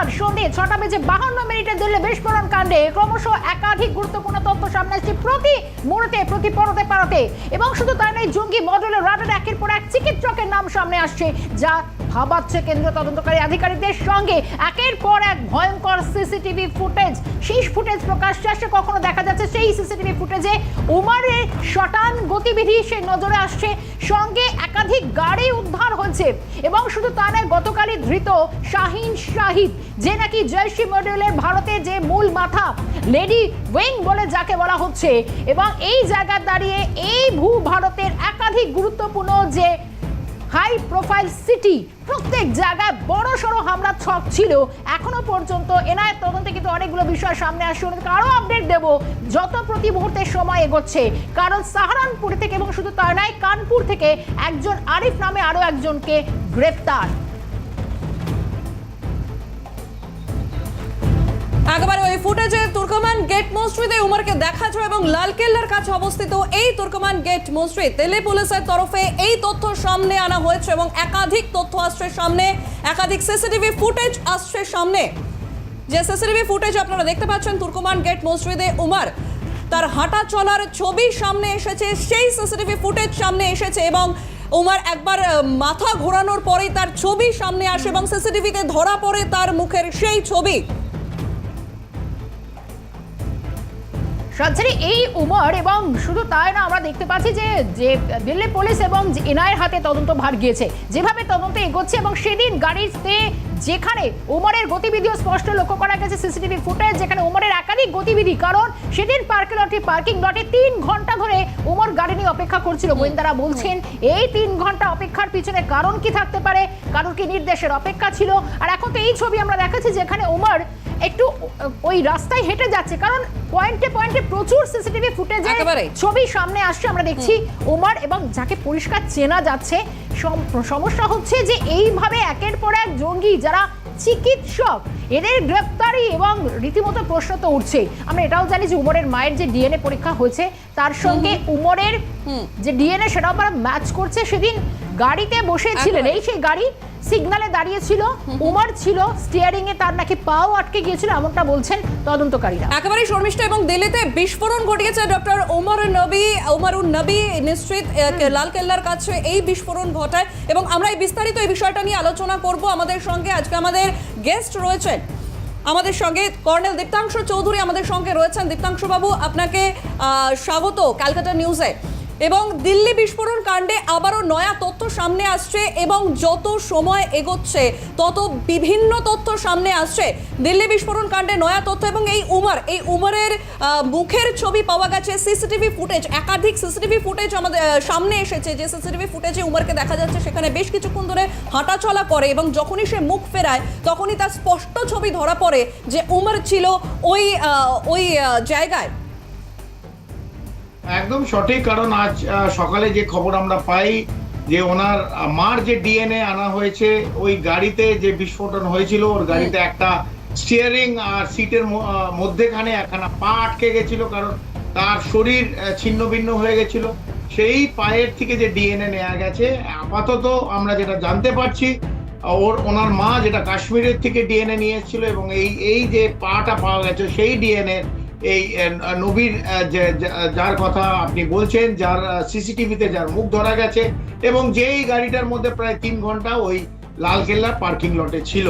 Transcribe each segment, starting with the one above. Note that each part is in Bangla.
বুধবার সন্ধে ছটা বেজে বাহান্ন মিনিটে দিল্লি বিস্ফোরণ কাণ্ডে ক্রমশ একাধিক গুরুত্বপূর্ণ তথ্য সামনে আসছে প্রতি মুহূর্তে, প্রতি পরতে পারতে। এবং শুধু তাই নয়, জঙ্গি মডেলের রাডার একের পর এক চিকিৎসকের নাম সামনে আসছে, যা ভাবাচ্ছে কেন্দ্রীয় তদন্তকারী আধিকারিকদের সঙ্গে। একের পর এক ভয়ঙ্কর সিসিটিভি ফুটেজ। সেই ফুটেজ প্রকাশ্যে আসছে, কখনো দেখা যাচ্ছে সেই সিসিটিভি ফুটেজে উমারের শটান গতিবিধি সে নজরে আসছে। সঙ্গে একাধিক গাড়ি উদ্ধার হয়েছে। এবং শুধু তা নয়, গতকালই ধৃত শাহিন শাহিদ, যে নাকি জয়শ্রী মডেলের ভারতে যে মূল মাথা, লেডি ওয়েং বলে যাকে বলা হচ্ছে। এবং এই জায়গায় দাঁড়িয়ে এই ভূ ভারতের একাধিক গুরুত্বপূর্ণ যে হাই প্রোফাইল সিটি। প্রত্যেক জায়গায় বড় সড়ো হামলা ছক ছিল। এখনও পর্যন্ত এনআই তদন্তে কিন্তু অনেকগুলো বিষয় সামনে আসছে। আরও আপডেট দেব? যত প্রতি মুহূর্তে সময় এগোচ্ছে। কারণ সাহারানপুর থেকে এবং শুধু তার নয়, কানপুর থেকে একজন আরিফ নামে আরও একজনকে গ্রেপ্তার। একেবারে ওই ফুটেজে তুর্কমান গেট মসজিদে উমরকে দেখা যায় এবং লালকেল্লার কাছে অবস্থিত এই তুর্কমান গেট মসজিদ, দিল্লি পুলিশের তরফে এই তথ্য সামনে আনা হয়েছে এবং একাধিক তথ্য আসছে সামনে, একাধিক সিসিটিভি ফুটেজ আসছে সামনে। যে সিসিটিভি ফুটেজ আপনারা দেখতে পাচ্ছেন, তুর্কমান গেট মসজিদে উমর, তার হাঁটা চলার ছবি সামনে এসেছে, সেই সিসিটিভি ফুটেজ সামনে এসেছে এবং উমার একবার মাথা ঘোরানোর পরেই তার ছবি সামনে আসে এবং সিসিটিভিতে ধরা পড়ে তার মুখের সেই ছবি। সঞ্চারী এই উমর এবং শুধু তাই না আমরা দেখতে পাচ্ছি যে যে দিল্লি পুলিশ এবং এনআইয়ের হাতে তদন্ত ভার গিয়েছে। যেভাবে তদন্ত এগোচ্ছে এবং সেদিন গাড়িতে যেখানে উমরের গতিবিধিও স্পষ্ট লক্ষ্য করা গেছে সিসিটিভি ফুটেজ যেখানে উমরের একাধিক গতিবিধি কারণ সেদিন পার্কিং লটে পার্কিং লটে তিন ঘণ্টা ধরে উমর গাড়ি নিয়ে অপেক্ষা করছিল। গোয়েন্দারা বলছেন এই তিন ঘণ্টা অপেক্ষার পিছনে কারণ কি থাকতে পারে? কারণ কি নির্দেশের অপেক্ষা ছিল? আর এখন তো এই ছবি আমরা দেখাচ্ছি যেখানে উমর একটু ওই রাস্তায় হেঁটে যাচ্ছে কারণ পয়েন্টে পয়েন্টে প্রচুর সিসিটিভি ফুটেজে। ছবি সামনে আসছে। আমরা দেখছি ওমার এবং যাকে পরিষ্কার চেনা যাচ্ছে সম- সমস্যা হচ্ছে যে এইভাবে একের পর এক জঙ্গি যারা চিকিৎসক এদের গ্রেপ্তারি এবং রীতিমতো প্রশ্ন তো উঠছে আমরা এটাও জানি যে উমরের মায়ের যে ডিএনএ পরীক্ষা হয়েছে তার সঙ্গে উমরের যে ডিএনএ সেটাও আমরা ম্যাচ করছে। সেদিন গাড়িতে বসেছিলেন। এই সেই গাড়ি সিগনালে দাঁড়িয়েছিল। উমর ছিল। স্টিয়ারিং এ তার নাকি পাও আটকে গিয়েছিল এমনটা বলছেন তদন্তকারীরা। একেবারেই শর্মিষ্ঠ এবং দিল্লিতে বিস্ফোরণ ঘটিয়েছে ডক্টর ওমর নবী ওমরুন নবী নিশ্চিত লাল কেল্লার কাছে এই বিস্ফোরণ ঘটায়। এবং আমরা এই বিস্তারিত এই বিষয়টা নিয়ে আলোচনা করব আমাদের সঙ্গে। আজকে আমাদের গেস্ট রয়েছেন আমাদের সঙ্গে কর্নেল দীপ্তাংশ চৌধুরী আমাদের সঙ্গে রয়েছেন। দীপ্তাংশ বাবু আপনাকে আহ, স্বাগত ক্যালকাটা নিউজে। এবং দিল্লি বিস্ফোরণ কাণ্ডে আবারও নয়া তথ্য সামনে আসছে এবং যত সময় এগোচ্ছে, তত বিভিন্ন তথ্য সামনে আসছে। দিল্লি বিস্ফোরণ কাণ্ডে নয়া তথ্য এবং এই উমর, এই উমরের মুখের ছবি পাওয়া গেছে সিসিটিভি ফুটেজ, একাধিক সিসিটিভি ফুটেজ আমাদের সামনে এসেছে। যে সিসিটিভি ফুটেজে উমরকে দেখা যাচ্ছে, সেখানে বেশ কিছুক্ষণ ধরে হাঁটাচলা করে এবং যখনই সে মুখ ফেরায়, তখনই তার স্পষ্ট ছবি ধরা পড়ে যে উমর ছিল ওই ওই জায়গায়। একদম সঠিক কারণ আজ সকালে যে খবর আমরা পাই যে ওনার মার যে ডিএনএ আনা হয়েছে ওই গাড়িতে যে বিস্ফোরণ হয়েছিল ওর গাড়িতে একটা স্টিয়ারিং আর সিটের মধ্যেখানে একখানা পা আটকে গেছিল কারণ তার শরীর ছিন্ন ভিন্ন হয়ে গেছিল। সেই পায়ের থেকে যে ডিএনএ নেওয়া গেছে আপাতত আমরা যেটা জানতে পারছি ওর ওনার মা যেটা কাশ্মীরের থেকে ডিএনএ নিয়ে এসেছিল এবং এই এই যে পাটা পাওয়া গেছে সেই ডিএনএ এই নবীর যার কথা আপনি বলছেন, যার সিসিটিভিতে যার মুখ ধরা গেছে, এবং যেই গাড়িটার মধ্যে প্রায় তিন ঘণ্টা ওই লালকেল্লার পার্কিং লটে ছিল।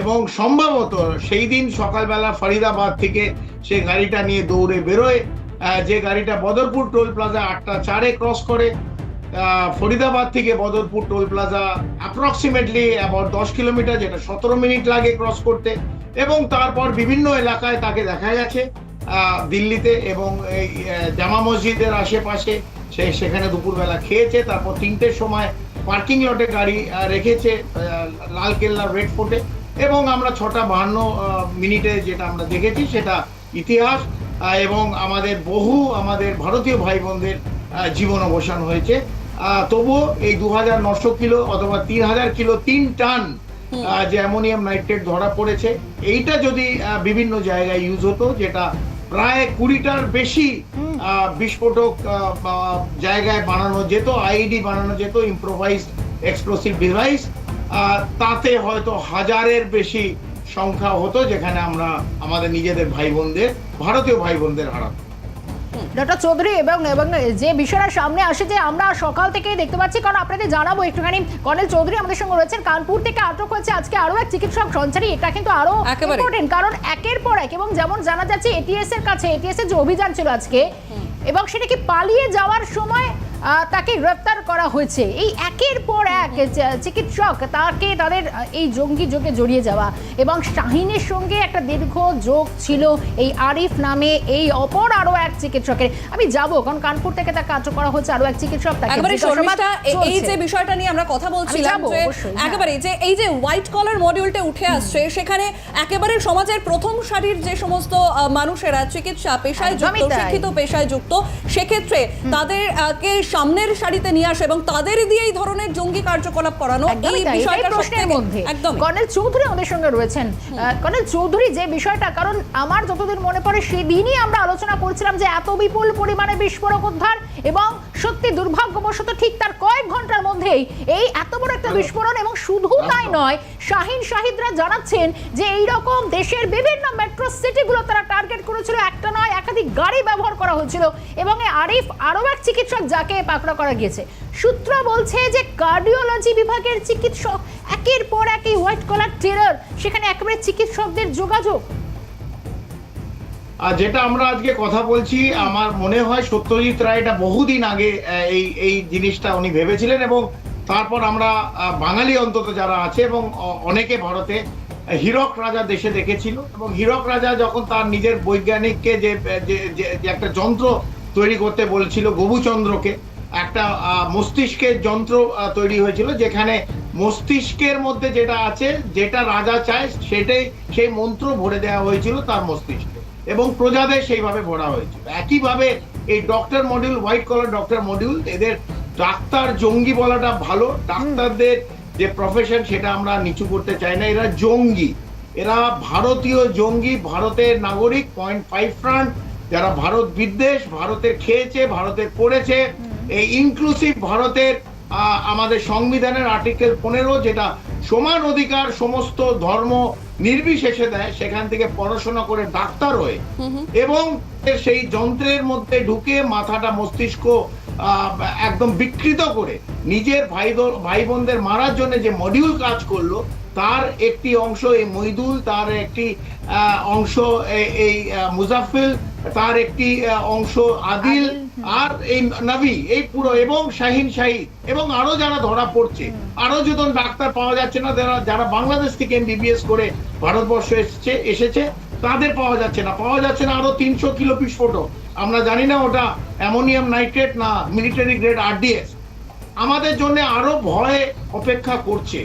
এবং সম্ভবত সেই দিন সকালবেলা ফরিদাবাদ থেকে সে গাড়িটা নিয়ে দৌড়ে বেরোয় যে গাড়িটা বদরপুর টোল প্লাজা আটটা চারে ক্রস করে ফরিদাবাদ থেকে Badarpur toll plaza approximately about দশ কিলোমিটার, যেটা সতেরো মিনিট লাগে ক্রস করতে, এবং তারপর বিভিন্ন এলাকায় তাকে দেখা গেছে। দিল্লিতে এবং এই জামা মসজিদের আশেপাশে সে সেখানে দুপুরবেলা খেয়েছে, তারপর তিনটের সময় পার্কিং লটে গাড়ি রেখেছে লালকেল্লা রেড ফোর্টে এবং আমরা ছটা বাহান্ন মিনিটে যেটা আমরা দেখেছি সেটা ইতিহাস এবং আমাদের বহু, আমাদের ভারতীয় ভাই বোনদের জীবন অবসান হয়েছে। তবুও এই দু হাজার নশো কিলো অথবা তিন হাজার কিলো তিন টান যে অ্যামোনিয়াম নাইট্রেট ধরা পড়েছে, এইটা যদি বিভিন্ন জায়গায় ইউজ হতো, যেটা প্রায় কুড়িটার বেশি বিস্ফোটক জায়গায় বানানো যেত আইডি বানানো যেত ইম্প্রোভাইজড এক্সপ্লোসিভ ডিভাইস তাতে হয়তো হাজারের বেশি সংখ্যা হতো যেখানে আমরা আমাদের নিজেদের ভাই বোনদের ভারতীয় ভাই বোনদের হারাতাম। ডক্টর চৌধুরী এবং এবং যে বিষয়টা সামনে আসে যে আমরা সকাল থেকেই দেখতে পাচ্ছি। কারণ আপনাদের জানাব একটুখানি কর্নেল চৌধুরী আমাদের সঙ্গে রয়েছেন। কানপুর থেকে আটক হয়েছে আজকে আরও এক চিকিৎসক সঞ্চারী। এটা কিন্তু আরও ইম্পর্টেন্ট কারণ একের পর এক এবং যেমন জানা যাচ্ছে এটিএস এর কাছে এটিএস এর যে অভিযান ছিল আজকে এবং সেটা কি পালিয়ে যাওয়ার সময় তাকে গ্রেফতার করা হয়েছে। এই একের পর এক চিকিৎসক তাকে তাদের এই জঙ্গি যোগে জড়িয়ে যাওয়া এবং শাহিনের সঙ্গে একটা দীর্ঘ যোগ ছিল এই আরিফ নামে এই অপর আরও এক চিকিৎসকের। আমি যাব কারণ কানপুর থেকে তাকে আটক করা হচ্ছে আরও এক চিকিৎসক তাকে এই যে বিষয়টা নিয়ে আমরা কথা বলছিলাম যে হ্যাঁ। একেবারে যে এই যে হোয়াইট কলার মডিউলটা উঠে আসছে সেখানে একেবারে সমাজের প্রথম সারির যে সমস্ত মানুষেরা চিকিৎসা পেশায় যুক্ত শিক্ষিত পেশায় যুক্ত সেক্ষেত্রে তাদের আহ, কে সামনের সারিতে নিয়ে আসে এবং তাদের দিয়ে এই ধরনের জঙ্গি কার্যকলাপ করানো এই বিষয়টা প্রশ্নের মধ্যে। একদম কর্নেল চৌধুরী আমাদের সঙ্গে রয়েছেন। কর্নেল চৌধুরী যে বিষয়টা কারণ আমার যতদিন মনে পড়ে সেদিনই আমরা আলোচনা করছিলাম যে এত বিপুল পরিমাণে বিস্ফোরক উদ্ধার এবং সত্যি দুর্ভাগ্যবশত ঠিক তার কয়েক ঘণ্টার মধ্যেই এই এত বড় একটা বিস্ফোরণ এবং শুধু তাই নয় শাহিন শাহিদরা জানাচ্ছেন যে এই রকম দেশের বিভিন্ন মেট্রো সিটিগুলো তারা টার্গেট করেছিল একটা নয় একাধিক গাড়ি ব্যবহার করা হয়েছিল এবং আরিফ আরও এক চিকিৎসক যাকে পাকড়া করা গিয়েছে। সূত্র বলছে যে কার্ডিওলজি বিভাগের চিকিৎসক একের পর এক এই হোয়াইট কলার টেরার সেখানে একেবারে চিকিৎসকদের যোগাযোগ। আর যেটা আমরা আজকে কথা বলছি, আমার মনে হয় সত্যজিৎ রায় এটা বহুদিন আগে এই এই জিনিসটা উনি ভেবেছিলেন এবং তারপর আমরা বাঙালি অন্তত যারা আছে এবং অনেকে ভারতে হীরক রাজা দেশে দেখেছিল এবং হীরক রাজা যখন তার নিজের বৈজ্ঞানিককে যে, যে- একটা যন্ত্র তৈরি করতে বলছিল, গবুচন্দ্রকে, একটা মস্তিষ্কের যন্ত্র তৈরি হয়েছিল যেখানে মস্তিষ্কের মধ্যে যেটা আছে, যেটা রাজা চায়, সেটাই সেই মন্ত্র ভরে দেওয়া হয়েছিল তার মস্তিষ্কে এবং প্রজাদের সেইভাবে ভরা হয়েছিল। একইভাবে এই doctor module, white collar doctor module, এদের ডাক্তার জঙ্গি বলাটা ভালো, ডাক্তারদের যে প্রফেশন সেটা আমরা নিচু করতে চাই না এরা জঙ্গি। এরা ভারতীয় জঙ্গি ভারতের নাগরিক পয়েন্ট ফাইভ ফ্রান্ট যারা ভারত বিদ্বেষ ভারতের খেয়েছে ভারতের পড়েছে এই ইনক্লুসিভ ভারতের আমাদের সংবিধানের আর্টিকেল পনেরো যেটা সমান অধিকার সমস্ত ধর্ম নির্বিশেষে দেয় সেখান থেকে পড়াশোনা করে ডাক্তার হয়ে এবং সেই যন্ত্রের মধ্যে ঢুকে মাথাটা মস্তিষ্ক একদম বিকৃত করে নিজের ভাই ভাই বোনদের মারার জন্য যে মডিউল কাজ করল তার একটি অংশ এই মইদুল তার একটি অংশ এই মুজাফিল তার একটি অংশ আদিল আর এই নবী এই পুরো এবং শাহিন শাহিদ এবং আরও যারা ধরা পড়ছে। আরও যখন ডাক্তার পাওয়া যাচ্ছে না যারা যারা বাংলাদেশ থেকে এমবিবিএস করে ভারতবর্ষ এসেছে এসেছে তাদের পাওয়া যাচ্ছে না। পাওয়া যাচ্ছে না আরও তিনশো কিলো বিস্ফোটক আমরা জানি না ওটা অ্যামোনিয়াম নাইট্রেট না মিলিটারি গ্রেড আরডিএস। আমাদের জন্য আরও ভয়ে অপেক্ষা করছে।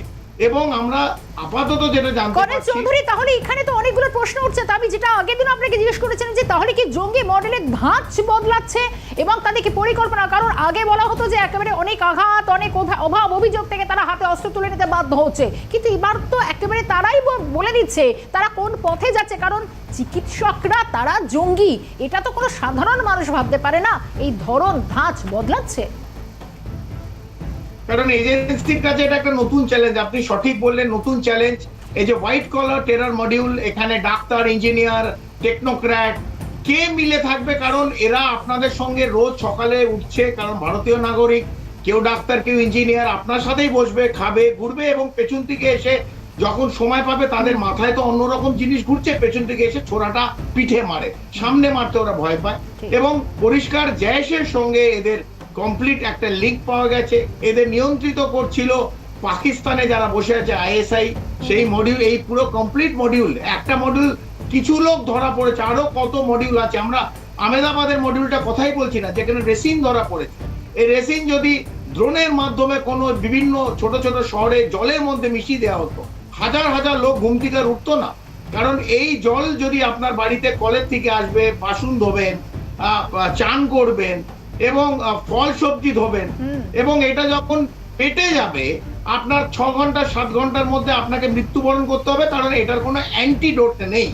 এবং আমরা আপাতত যেটা জানতে পারছি চৌধুরী তাহলে এখানে তো অনেকগুলো প্রশ্ন উঠছে। আমি যেটা আগের দিন আপনাকে জিজ্ঞেস করেছিলাম যে তাহলে কি জঙ্গি মডেলের ধাঁচ বদলাচ্ছে এবং তাদের কি পরিকল্পনা? কারণ আগে বলা হতো যে একেবারে অনেক আঘাত অনেক অভাব অভিযোগ থেকে তারা হাতে অস্ত্র তুলে নিতে বাধ্য হচ্ছে। কিন্তু এবার তো একেবারে তারাই বলে দিচ্ছে তারা কোন পথে যাচ্ছে? কারণ চিকিৎসকরা তারা জঙ্গি। এটা তো কোনো সাধারণ মানুষ ভাবতে পারে না। এই ধরন ধাঁচ বদলাচ্ছে। কারণ এজেন্সির কাছে এটা একটা নতুন চ্যালেঞ্জ আপনি সঠিক বললেন নতুন চ্যালেঞ্জ এই যে হোয়াইট কলার টেরার মডিউল এখানে ডাক্তার ইঞ্জিনিয়ার টেকনোক্র্যাট কে মিলে থাকবে? কারণ এরা আপনাদের সঙ্গে রোজ সকালে উঠছে কারণ ভারতীয় নাগরিক কেউ ডাক্তার কেউ ইঞ্জিনিয়ার আপনার সাথেই বসবে খাবে ঘুরবে এবং পেছন থেকে এসে যখন সময় পাবে তাদের মাথায় তো অন্যরকম জিনিস ঘুরছে পেছন থেকে এসে ছোড়াটা পিঠে মারে সামনে মারতে ওরা ভয় পায়। এবং পরিষ্কার জ্যাসের সঙ্গে এদের কমপ্লিট একটা লিঙ্ক পাওয়া গেছে। এদের নিয়ন্ত্রিত করছিল পাকিস্তানে যারা বসে আছে আইএসআই সেই মডিউল এই পুরো কমপ্লিট মডিউল একটা মডিউল কিছু লোক ধরা পড়েছে, আরও কত মডিউল আছে। আমরা আমেদাবাদের মডিউলটা কথাই বলছি না, যেখানে রেসিন ধরা পড়েছে। এই রেসিন যদি ড্রোনের মাধ্যমে কোনো বিভিন্ন ছোট ছোট শহরে জলের মধ্যে মিশিয়ে দেওয়া হতো, হাজার হাজার লোক ঘুম থেকে উঠতো না। কারণ এই জল যদি আপনার বাড়িতে কলের থেকে আসবে, বাসন ধোবেন চান করবেন এবং ফল সবজি ধোবেন। এবং এটা যখন পেটে যাবে আপনার ছ ঘণ্টা সাত ঘণ্টার মধ্যে আপনাকে মৃত্যুবরণ করতে হবে কারণ এটার কোনো অ্যান্টিডোট নেই।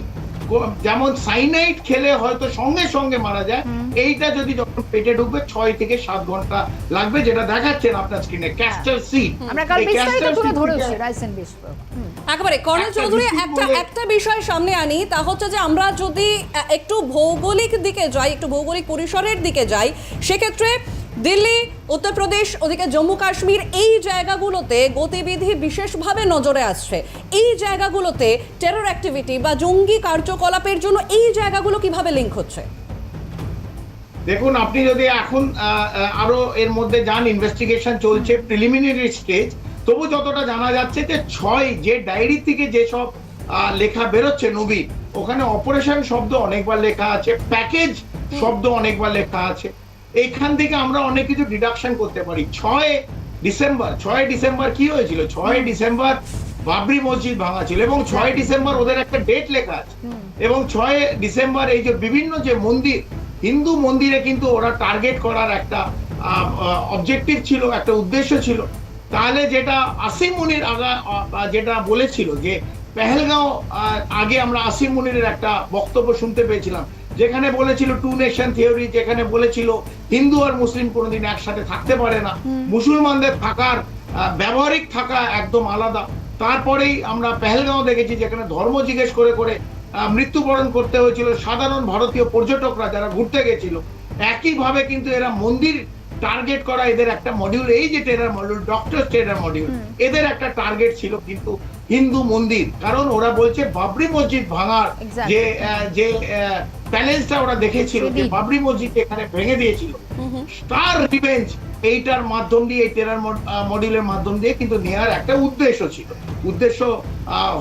যেমন সাইনাইড খেলে হয়তো সঙ্গে সঙ্গে মারা যায় এইটা যদি যখন পেটে ঢুকবে ছয় থেকে সাত ঘণ্টা লাগবে যেটা দেখাচ্ছেন আপনার স্ক্রিনে ক্যাস্টার সিড আমরা কাল বিস্তারিত তুলে ধরেছি রাইসেন বিস্ফোরক হুম। একেবারে কর্নেল চৌধুরী একটা একটা বিষয় সামনে আনি তা হচ্ছে যে আমরা যদি একটু ভৌগোলিক দিকে যাই একটু ভৌগোলিক পরিসরের দিকে যাই সেক্ষেত্রে দিল্লি উত্তরপ্রদেশ ওদিকে জম্মু কাশ্মীর এই জায়গাগুলোতে গতিবিধি বিশেষভাবে নজরে আসছে। এই জায়গাগুলোতে টেরর অ্যাক্টিভিটি বা জঙ্গি কার্যকলাপের জন্য এই জায়গাগুলো কীভাবে লিঙ্ক হচ্ছে? দেখুন আপনি যদি এখন আরও এর মধ্যে যান ইনভেস্টিগেশন চলছে প্রিলিমিনারি স্টেজ তবু যতটা জানা যাচ্ছে যে ছয় যে ডায়েরি থেকে যেসব লেখা বেরোচ্ছে নবী ওখানে অপারেশন শব্দ অনেকবার লেখা আছে প্যাকেজ শব্দ অনেকবার লেখা আছে। এইখান থেকে আমরা অনেক কিছু ডিডাকশন করতে পারি। ছয় ডিসেম্বর ছয় ডিসেম্বর কি হয়েছিল? ছয় ডিসেম্বর বাবরি মসজিদ ভাঙা ছিল এবং ছয় ডিসেম্বর ওদের একটা ডেট লেখা আছে। এবং ছয় ডিসেম্বর এই যে বিভিন্ন যে মন্দির হিন্দু মন্দিরে কিন্তু ওরা টার্গেট করার একটা অবজেক্টিভ ছিল একটা উদ্দেশ্য ছিল। তাহলে যেটা আসিম মুনির আগা যেটা বলেছিল যে পেহেলগাঁও আগে আমরা আসিম মুনিরের একটা বক্তব্য শুনতে পেয়েছিলাম যেখানে বলেছিল টু নেশন থিওরি যেখানে বলেছিল হিন্দু আর মুসলিম কোনোদিন একসাথে থাকতে পারে না। মুসলমানদের থাকার ব্যবহারিক থাকা একদম আলাদা। তারপরেই আমরা পেহেলগাঁও দেখেছি যেখানে ধর্ম জিজ্ঞেস করে করে আহ, মৃত্যুবরণ করতে হয়েছিল সাধারণ ভারতীয় পর্যটকরা যারা ঘুরতে গেছিল। একইভাবে কিন্তু এরা মন্দির টার্গেট করা এদের একটা মডিউল এই যে terror module doctor terror module এদের একটা টার্গেট ছিল কিন্তু হিন্দু মন্দির। কারণ ওরা বলছে বাবরি মসজিদ ভাঙার যে যে প্যালেন্সটা ওরা দেখেছিল যে বাবরি মসজিদ এখানে ভেঙে দিয়েছিল। তার রিভেঞ্জ এইটার মাধ্যম দিয়ে এই টেরার মডিউলের মাধ্যম দিয়ে কিন্তু নেওয়ার একটা উদ্দেশ্য ছিল। উদ্দেশ্য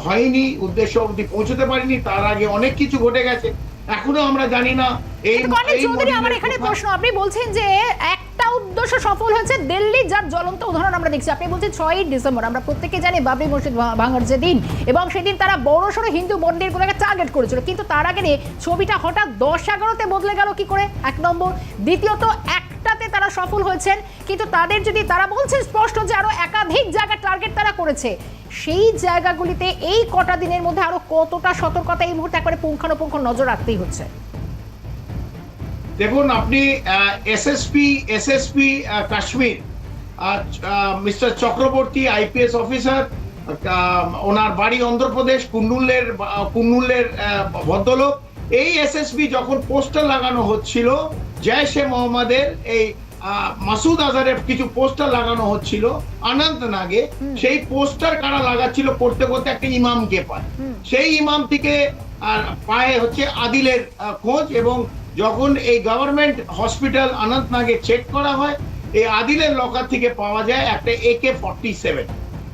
হয়নি উদ্দেশ্য অবধি পৌঁছতে পারিনি তার আগে অনেক কিছু ঘটে গেছে। এখনও আমরা জানি না এই চৌধুরী আমার এখানে প্রশ্ন। আপনি বলছেন যে একটা উদ্দেশ্য সফল হয়েছে দিল্লি যার জ্বলন্ত উদাহরণ আমরা দেখছি। আপনি বলছেন ছয়ই ডিসেম্বর, আমরা প্রত্যেকে জানি বাবরি মসজিদ ভাঙার যে দিন, এবং সেদিন তারা বড় সড়ো হিন্দু মন্দিরগুলোকে টার্গেট করেছিল। কিন্তু তার আগে ছবিটা হঠাৎ দশ এগারোতে বদলে গেল কি করে? এক নম্বর। দ্বিতীয়ত, একটাতে তারা সফল হয়েছেন, কিন্তু তাদের যদি তারা বলছে স্পষ্ট যে আরও একাধিক জায়গা টার্গেট তারা করেছে, সেই জায়গাগুলিতে এই কটা দিনের মধ্যে আরও কতটা সতর্কতা এই মুহূর্তে একবারে পুঙ্খানুপুঙ্খ নজর রাখতেই হচ্ছে? দেখুন, আপনি SSP SSP Kashmir mister Chakraborty IPS officer ওনার বাড়ি অন্ধ্রপ্রদেশ কুন্নুলের কুন্নুলের ভদ্রলোক। এই এসএসপি যখন পোস্টার লাগানো হচ্ছিল জয়শে মোহাম্মদের এই মাসুদ আজহারের কিছু পোস্টার লাগানো হচ্ছিল অনন্তনাগে সেই পোস্টার কারা লাগাচ্ছিল করতে করতে একটা ইমামকে পায়। সেই ইমাম থেকে আর পায়ে হচ্ছে আদিলের খোঁজ এবং যখন এই গভর্নমেন্ট হসপিটাল অনন্তনাগে চেক করা হয় এই আদিলের লকার থেকে পাওয়া যায় একটা একে ফর্টি সেভেন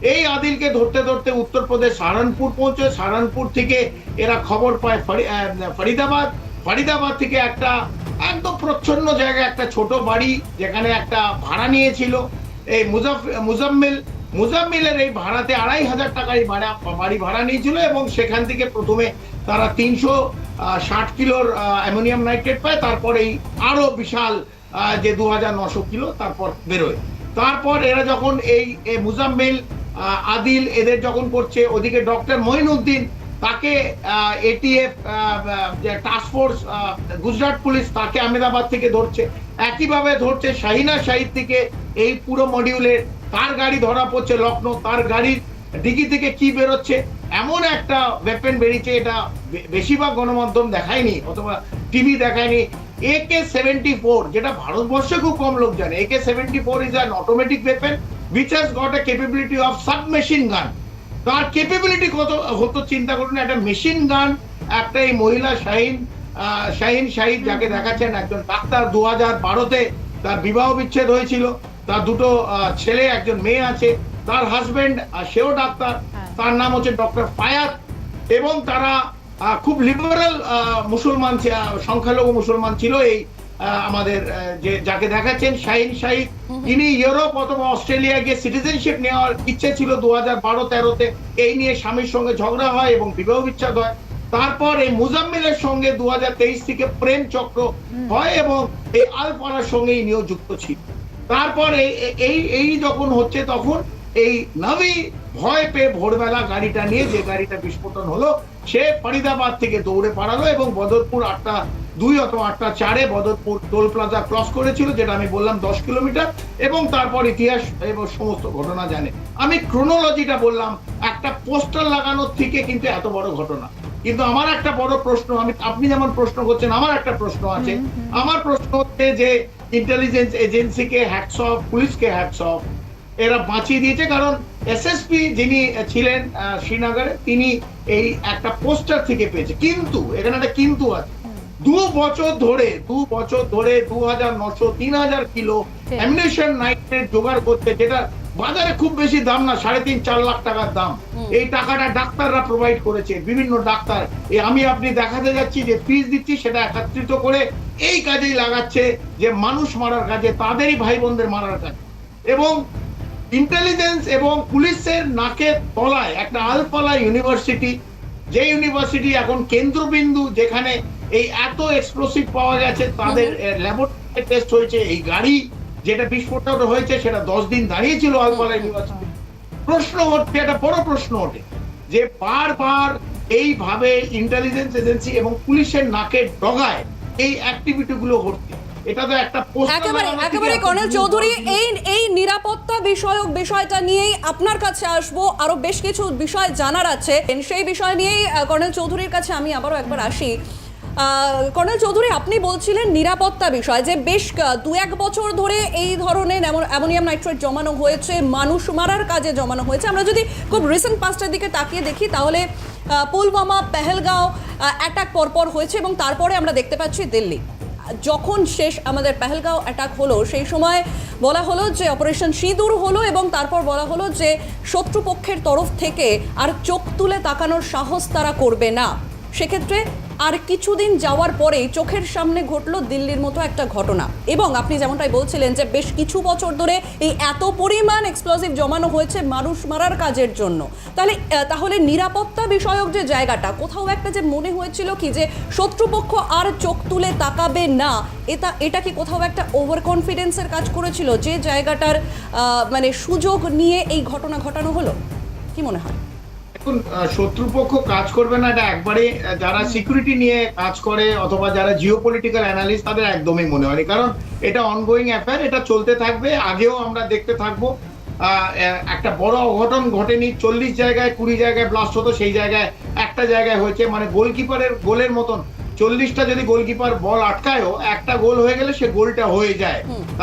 এই আদিলকে ধরতে ধরতে উত্তরপ্রদেশ সাহারানপুর পৌঁছয়। সাহারানপুর থেকে এরা খবর পায় ফরি- ফরিদাবাদ। ফরিদাবাদ থেকে একটা একদম প্রচ্ছন্ন জায়গায় একটা ছোট বাড়ি যেখানে একটা ভাড়া নিয়েছিল। এই মুজাফ- মুজাম্মিল মুজাম্মিলের এই ভাড়াতে আড়াই হাজার টাকায় ভাড়া বাড়ি ভাড়া নিয়েছিল এবং সেখান থেকে প্রথমে তারা তিনশো ষাট কিলোর অ্যামোনিয়াম নাইট্রেট পায়। তারপর এই আরও বিশাল যে দু হাজার নশো কিলো, তারপর বেরোয়। তারপর এরা যখন এই মুজাম্মিল আদিল এদের যখন করছে, ওদিকে ডক্টর মঈনুদ্দিন, তাকে ATF task force Gujarat police, তাকে আহমেদাবাদ থেকে ধরছে। একইভাবে ধরছে শাহিনা শাহিদ থেকে এই পুরো মডিউলের তার গাড়ি ধরা পড়ছে লখনৌ তার গাড়ির ডিগি থেকে কি বেরোচ্ছে? এমন একটা ওয়েপেন বেরিয়েছে, এটা বেশিরভাগ গণমাধ্যম দেখায়নি, অথবা টিভি দেখায়নি। একে সেভেন্টি ফোর যেটা ভারতবর্ষে খুব কম লোক জানে। AK seventy four is an automatic weapon which has got a capability of submachine gun তার ক্যাপাবিলিটি কত হতো চিন্তা করুন একটা মেশিন গান একটা এই মহিলা শাহিন শাহিন শাহিদ যাকে দেখাচ্ছেন একজন ডাক্তার দু হাজার বারোতে তার বিবাহ বিচ্ছেদ হয়েছিল। তার দুটো ছেলে একজন মেয়ে আছে। তার হাজবেন্ড সেও ডাক্তার। তার নাম হচ্ছে ডক্টর ফায়াত। এবং তারা খুব লিবারাল মুসলমান সংখ্যালঘু মুসলমান ছিল এই আমাদের যে যাকে দেখাচ্ছেন শাহিন শাহিদ। ইনি ইউরোপ অথবা অস্ট্রেলিয়া গিয়ে সিটিজেনশিপ নেওয়ার ইচ্ছে ছিল দু হাজার বারো তেরোতে। এই নিয়ে স্বামীর সঙ্গে ঝগড়া হয় এবং বিবাহ বিচ্ছেদ হয়। তারপর এই মুজাম্মিলের সঙ্গে দু হাজার তেইশ থেকে প্রেম চক্র হয় এবং এই আলপাড়ার সঙ্গে ইনিও যুক্ত ছিল। তারপর এই এই এই যখন হচ্ছে তখন এই নবী ভয় পেয়ে ভোরবেলা গাড়িটা নিয়ে যে গাড়িটা বিস্ফোরণ হলো সে ফরিদাবাদ থেকে দৌড়ে পালালো এবং বদরপুর আটটা দুই অথবা আটটা চারে বদরপুর টোল প্লাজা ক্রস করেছিল যেটা আমি বললাম দশ কিলোমিটার এবং তারপর ইতিহাস এবং সমস্ত ঘটনা জানে। আমি ক্রোনোলজিটা বললাম একটা পোস্টার লাগানোর থেকে কিন্তু এত বড় ঘটনা। কিন্তু আমার একটা বড় প্রশ্ন আমি আপনি যেমন প্রশ্ন করছেন আমার একটা প্রশ্ন আছে। আমার প্রশ্ন হচ্ছে যে ইন্টেলিজেন্স এজেন্সিকে হ্যাটস অফ পুলিশকে হ্যাটস অফ এরা বাঁচিয়ে দিয়েছে কারণ এসএসপি যিনি ছিলেন শ্রীনগরে তিনি এই একটা পোস্টার থেকে পেয়েছে। কিন্তু এখানে একটা কিন্তু আছে। দু বছর ধরে দু বছর ধরে দু হাজার নশো তিন হাজার কিলো অ্যামিনেশন নাইট্রেট জোগাড় করতে যেটা বাজারে খুব বেশি দাম না সাড়ে তিন চার লাখ টাকার দাম। এই টাকাটা ডাক্তাররা প্রোভাইড করেছে বিভিন্ন ডাক্তার। এই আমি আপনি দেখাতে যাচ্ছি যে ফিস দিচ্ছি সেটা একত্রিত করে এই কাজেই লাগাচ্ছে যে মানুষ মারার কাজে তাদেরই ভাই বোনদের মারার কাজে। এবং ইন্টেলিজেন্স এবং পুলিশের নাকের তলায় একটা আলপালা ইউনিভার্সিটি যে ইউনিভার্সিটি এখন কেন্দ্রবিন্দু যেখানে এই এত এক্সপ্লোসিভ পাওয়া গেছে তাদের ল্যাবরেটরি টেস্ট হয়েছে এই গাড়ি যেটা বিস্ফোরণ হয়েছে সেটা দশ দিন দাঁড়িয়েছিল আলপালা ইউনিভার্সিটি। প্রশ্ন হচ্ছে একটা বড় প্রশ্ন ওঠে যে বারবার এইভাবে ইন্টেলিজেন্স এজেন্সি এবং পুলিশের নাকের ডগায় এই অ্যাক্টিভিটি গুলো ঘটছে। এটা তো একটা একেবারে একেবারে কর্নেল চৌধুরী এই এই নিরাপত্তা বিষয়ক বিষয়টা নিয়েই আপনার কাছে আসব। আরও বেশ কিছু বিষয় জানার আছে। সেই বিষয় নিয়েই কর্নেল চৌধুরীর কাছে আমি আবারও একবার আসি। কর্নেল চৌধুরী আপনি বলছিলেন নিরাপত্তা বিষয় যে বেশ দু এক বছর ধরে এই ধরনের অ্যামো- অ্যামোনিয়াম নাইট্রেট জমানো হয়েছে মানুষ মারার কাজে জমানো হয়েছে। আমরা যদি খুব রিসেন্ট পাস্টের দিকে তাকিয়ে দেখি তাহলে পুলওয়ামা পেহেলগাঁও অ্যাটাক পরপর হয়েছে এবং তারপরে আমরা দেখতে পাচ্ছি দিল্লি। যখন শেষ আমাদের পেহেলগাঁও অ্যাটাক হলো, সেই সময় বলা হলো যে অপারেশন সিঁদুর হলো এবং তারপর বলা হলো যে শত্রুপক্ষের তরফ থেকে আর চোখ তুলে তাকানোর সাহস তারা করবে না। সেক্ষেত্রে আর কিছুদিন যাওয়ার পরেই চোখের সামনে ঘটলো দিল্লির মতো একটা ঘটনা। এবং আপনি যেমনটাই বলছিলেন যে বেশ কিছু বছর ধরে এই এত পরিমাণ এক্সপ্লোসিভ জমানো হয়েছে মানুষ মারার কাজের জন্য। তাহলে তাহলে নিরাপত্তা বিষয়ক যে জায়গাটা, কোথাও একটা যে মনে হয়েছিল কি যে শত্রুপক্ষ আর চোখ তুলে তাকাবে না, এটা এটা কি কোথাও একটা ওভার কনফিডেন্সের কাজ করেছিল? যে জায়গাটার মানে সুযোগ নিয়ে এই ঘটনা ঘটানো হলো? কি মনে হয়? শত্রুপক্ষ কাজ করবে না এটা একবারে যারা সিকিউরিটি নিয়ে কাজ করে অথবা যারা জিও পলিটিক্যাল অ্যানালিস্ট তাদের একদমই মনে হয়নি। কারণ এটা অনগোয়িং অ্যাফেয়ার এটা চলতে থাকবে আগেও আমরা দেখতে থাকব। একটা বড় অঘটন ঘটেনি চল্লিশ জায়গায় কুড়ি জায়গায় ব্লাস্ট হতো সেই জায়গায় একটা জায়গায় হয়েছে। মানে গোলকিপারের গোলের মতন চল্লিশটা যদি গোলকিপার বল আটকায়ও একটা গোল হয়ে গেলে সে গোলটা হয়ে যায়।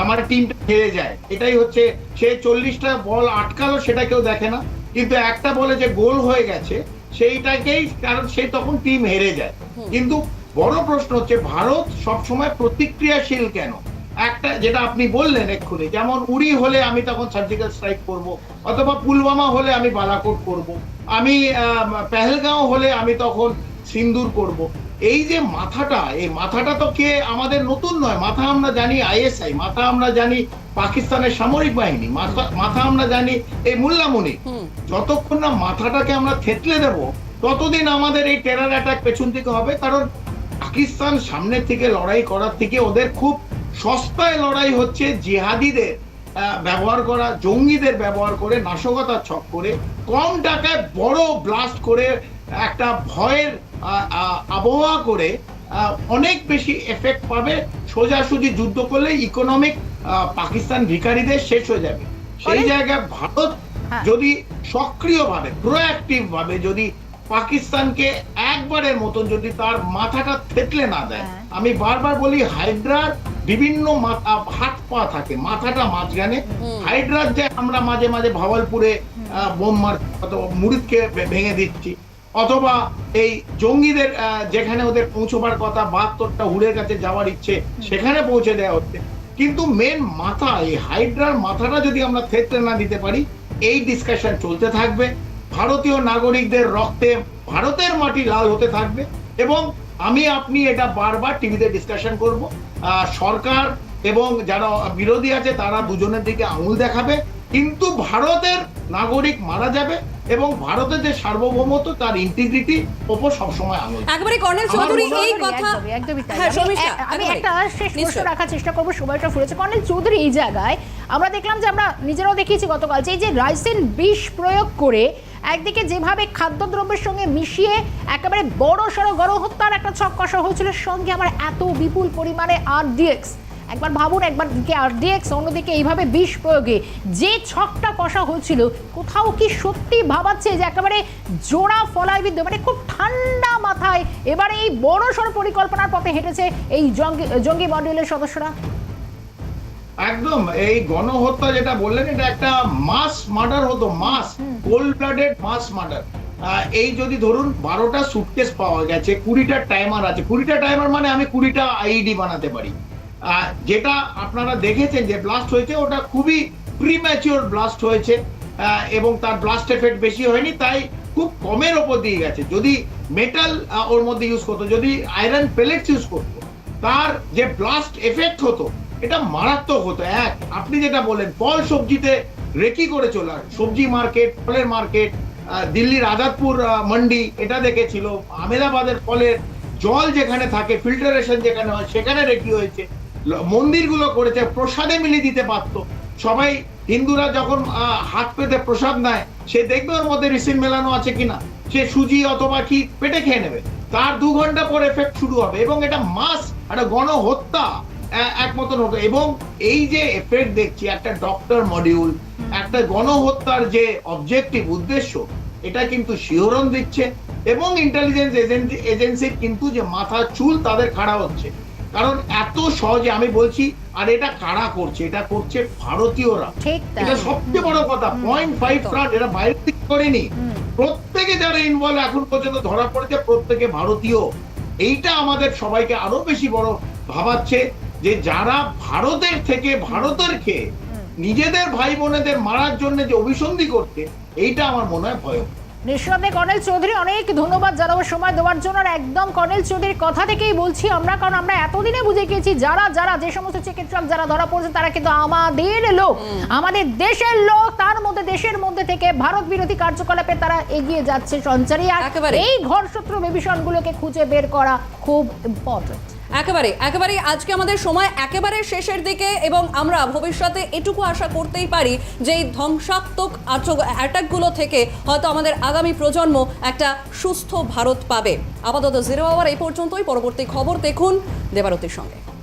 মানে টিমটা হেরে যায়। এটাই হচ্ছে সে চল্লিশটা বল আটকালো সেটা কেউ দেখে না। কিন্তু একটা বলে যে গোল হয়ে গেছে সেইটাকেই কারণ সে তখন টিম হেরে যায়। কিন্তু বড় প্রশ্ন হচ্ছে ভারত সবসময় প্রতিক্রিয়াশীল কেন? একটা যেটা আপনি বললেন এক্ষুনি যেমন উড়ি হলে আমি তখন সার্জিক্যাল স্ট্রাইক করব অথবা পুলওয়ামা হলে আমি বালাকোট করব আমি পেহেলগাঁও হলে আমি তখন সিন্দুর করব। এই যে মাথাটা এই মাথাটা তো কে আমাদের নতুন নয়। মাথা আমরা জানি আইএসআই মাথা আমরা জানি পাকিস্তানের সামরিক বাহিনী মাথা মাথা আমরা জানি এই মুল্লামুনি যতক্ষণ না মাথাটাকে আমরা থেতলে দেব ততদিন আমাদের এই টেরার অ্যাটাক পেছন থেকে হবে কারণ পাকিস্তান সামনে থেকে লড়াই করার থেকে ওদের খুব সস্তায় লড়াই হচ্ছে জিহাদিদের ব্যবহার করা জঙ্গিদের ব্যবহার করে নাশকতার ছক করে কম টাকায় বড় ব্লাস্ট করে একটা ভয়ের আবহাওয়া করে অনেক বেশি এফেক্ট পাবে সোজাসুজি যুদ্ধ করলে ইকোনমিক পাকিস্তান ভিখারিদের শেষ হয়ে যাবে সেই জায়গায় ভারত হ্যাঁ। যদি সক্রিয়ভাবে প্রোঅ্যাক্টিভ ভাবে যদি পাকিস্তানকে একবারের মতন যদি তার মাথাটা থেতলে না দেয় হ্যাঁ। আমি বারবার বলি হাইড্রার বিভিন্ন মাথা হাত পা থাকে মাথাটা মাঝখানে হাইড্রার যে আমরা মাঝে মাঝে ভাওয়ালপুরে আহ, বোম মার মুরিদকে ভেঙে দিচ্ছি অথবা এই জঙ্গিদের যেখানে ওদের পৌঁছবার কথা বাহাত্তরটা হুড়ের কাছে যাওয়ার ইচ্ছে সেখানে পৌঁছে দেওয়া হচ্ছে। কিন্তু মেন মাথা এই হাইড্রার মাথাটা যদি আমরা থেতলে না দিতে পারি এই ডিসকাশন চলতে থাকবে। ভারতীয় নাগরিকদের রক্তে ভারতের মাটি লাল হতে থাকবে এবং আমি আপনি এটা বারবার টিভিতে ডিসকাশন করব। আহ, সরকার এবং যারা বিরোধী আছে তারা দুজনের দিকে আঙুল দেখাবে। কিন্তু ভারতের নাগরিক মারা যাবে। এবং ভারতের যে সার্বভৌমত্ব তার ইন্টিগ্রিটি ওপর সবসময় আঙুল একেবারে কর্নেল চৌধুরী এই কথা একদমই। হ্যাঁ আমি-। একটা শেষ প্রশ্ন রাখার চেষ্টা করব সময়টা ফুরেছে কর্নেল চৌধুরী এই জায়গায় আমরা দেখলাম যে আমরা নিজেরাও দেখিয়েছি গতকাল যে এই যে রাইসিন বিষ প্রয়োগ করে একদিকে যেভাবে খাদ্যদ্রব্যের সঙ্গে মিশিয়ে একেবারে বড় সড়ো গণহত্যার একটা ছক কষা হয়েছিল সঙ্গে আমার এত বিপুল পরিমাণে আরডিএক্স একবার ভাবুন একবার দিকে আরডিএক্স অন্যদিকে এইভাবে বিষ প্রয়োগে যে ছকটা কষা হয়েছিল কোথাও কি সত্যি ভাবাচ্ছে যে একেবারে জোড়া ফলাইবিদ্ধ মানে খুব ঠান্ডা মাথায় এবারে এই বড় সড় পরিকল্পনার পথে হেঁটেছে এই জঙ্গি জঙ্গি মডেলের সদস্যরা? একদম এই গণহত্যা যেটা বললেন এটা একটা মাস মার্ডার হতো mass cold blooded mass murder. এই যদি ধরুন বারোটা সুটকেস পাওয়া গেছে কুড়িটা টাইমার আছে। কুড়িটা টাইমার মানে আমি কুড়িটা আইডি বানাতে পারি। যেটা আপনারা দেখেছেন যে ব্লাস্ট হয়েছে, ওটা খুবই প্রিম্যাচিওর ব্লাস্ট হয়েছে এবং তার ব্লাস্ট এফেক্ট বেশি হয়নি, তাই খুব কমের ওপর দিয়ে গেছে। যদি মেটাল ওর মধ্যে ইউজ করতো, যদি আয়রন পেলেটস ইউজ করতো, তার যে ব্লাস্ট এফেক্ট হতো, এটা মারাত্মক হতো। এক, আপনি যেটা বলেন ফল সবজিতে রেকি করে চলে। সবজি মার্কেট ফলের মার্কেট দিল্লির আজাদপুর মন্ডি, এটা দেখেছিল। আমেদাবাদের ফলের জল যেখানে থাকে ফিল্টারেশন যেখানে হয়, সেখানে রেকি হয়েছে। মন্দিরগুলো করেছে, প্রসাদে মিলিয়ে দিতে পারতো। সবাই হিন্দুরা যখন হাত পেতে প্রসাদ নেয়, সে দেখবে ওর মধ্যে রিসিন মেলানো আছে কিনা। সে সুজি অথবা কি, পেটে খেয়ে নেবে। তার দু ঘণ্টা পর এফেক্ট শুরু হবে এবং এটা মাস, একটা গণহত্যা, এ- এক মতন হতো। এবং এই যে এফেক্ট দেখছি, একটা ডক্টর মডিউল একটা গণহত্যার যে অবজেক্টিভ উদ্দেশ্য, এটা কিন্তু শিহরণ দিচ্ছে এবং ইন্টেলিজেন্স এজেন্সি এজেন্সির কিন্তু যে মাথা চুল তাদের খাড়া হচ্ছে। কারণ এত সহজে আমি বলছি আর এটা কারা করছে? এটা করছে ভারতীয়রা। এটা সবচেয়ে বড় কথা পয়েন্ট ফাইভ ফ্রান্ট এটা বাইরে থেকে করেনি। প্রত্যেকে যারা ইনভলভ এখন পর্যন্ত ধরা পড়েছে প্রত্যেকে ভারতীয়। এইটা আমাদের সবাইকে আরও বেশি বড় ভাবাচ্ছে যে যারা ভারতের থেকে ভারতের খেয়ে নিজেদের ভাই বোনেদের মারার জন্য যে অভিসন্ধি করছে এইটা আমার মনে হয় ভয় নিঃসন্দেহে কর্নেল চৌধুরী অনেক ধন্যবাদ জানাব সময় দেওয়ার জন্য। আর একদম কর্নেল চৌধুরীর কথা থেকেই বলছি আমরা কারণ আমরা এতদিনে বুঝে গিয়েছি যারা যারা যে সমস্ত চিকিৎসক যারা ধরা পড়ছে তারা কিন্তু আমাদের লোক আমাদের দেশের লোক তার মধ্যে দেশের মধ্যে থেকে ভারত বিরোধী কার্যকলাপে তারা এগিয়ে যাচ্ছে সঞ্চারী। আর। এই ঘরশত্রু বিভীষণগুলোকে খুঁজে বের করা খুব ইম্পর্টেন্ট একেবারে একেবারে আজকে আমাদের সময় একেবারে শেষের দিকে এবং আমরা ভবিষ্যতে এটুকু আশা করতেই পারি যে এই ধ্বংসাত্মক অ্যাটাকগুলো থেকে হয়তো আমাদের আগামী প্রজন্ম একটা সুস্থ ভারত পাবে। আপাতত জিরো আওয়ার এই পর্যন্তই, পরবর্তী খবর দেখুন দেবারতির সঙ্গে।